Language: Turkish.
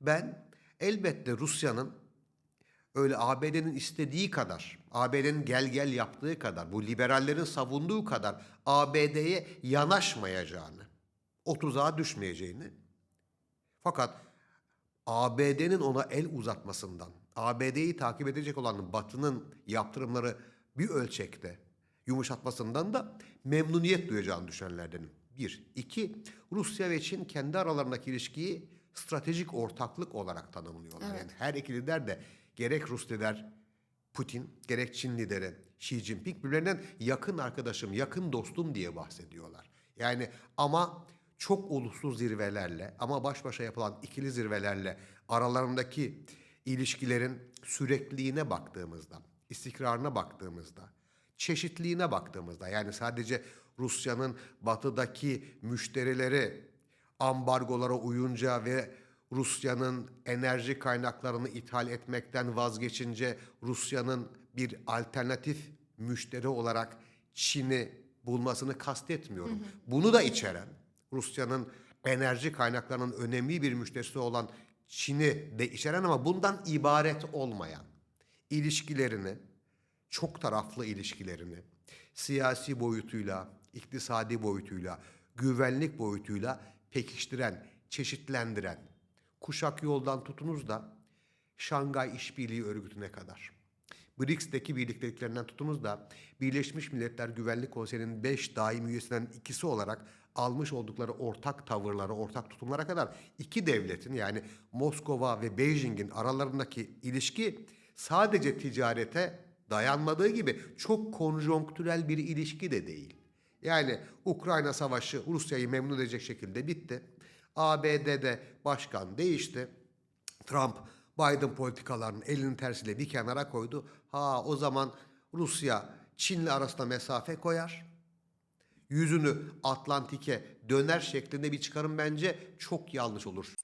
Ben elbette Rusya'nın öyle ABD'nin istediği kadar, ABD'nin gel gel yaptığı kadar, bu liberallerin savunduğu kadar ABD'ye yanaşmayacağını, o tuzağa düşmeyeceğini fakat ABD'nin ona el uzatmasından, ABD'yi takip edecek olan Batı'nın yaptırımları bir ölçekte yumuşatmasından da memnuniyet duyacağını düşünenlerdenim. Bir. iki Rusya ve Çin kendi aralarındaki ilişkiyi stratejik ortaklık olarak tanımlıyorlar. Evet. Yani her iki lider de gerek Rus lider Putin, gerek Çin lideri Xi Jinping birbirlerinden yakın arkadaşım, yakın dostum diye bahsediyorlar. Yani ama çok uluslu zirvelerle ama baş başa yapılan ikili zirvelerle aralarındaki ilişkilerin sürekliliğine baktığımızda, istikrarına baktığımızda, çeşitliliğine baktığımızda yani sadece Rusya'nın batıdaki müşterileri ambargolara uyunca ve Rusya'nın enerji kaynaklarını ithal etmekten vazgeçince Rusya'nın bir alternatif müşteri olarak Çin'i bulmasını kastetmiyorum. Bunu da içeren Rusya'nın enerji kaynaklarının önemli bir müşterisi olan Çin'i de içeren ama bundan ibaret olmayan ilişkilerini, çok taraflı ilişkilerini siyasi boyutuyla, iktisadi boyutuyla, güvenlik boyutuyla pekiştiren, çeşitlendiren, kuşak yoldan tutunuz da Şangay İşbirliği Örgütü'ne kadar. BRICS'teki birlikteliklerinden tutunuz da Birleşmiş Milletler Güvenlik Konseyi'nin 5 daim üyesinden ikisi olarak almış oldukları ortak tavırlara, ortak tutumlara kadar iki devletin yani Moskova ve Beijing'in aralarındaki ilişki sadece ticarete dayanmadığı gibi çok konjonktürel bir ilişki de değil. Yani Ukrayna Savaşı Rusya'yı memnun edecek şekilde bitti. ABD'de başkan değişti. Trump Biden politikalarının elinin tersiyle bir kenara koydu. Ha o zaman Rusya Çin'le arasında mesafe koyar. Yüzünü Atlantik'e döner şeklinde bir çıkarım bence çok yanlış olur.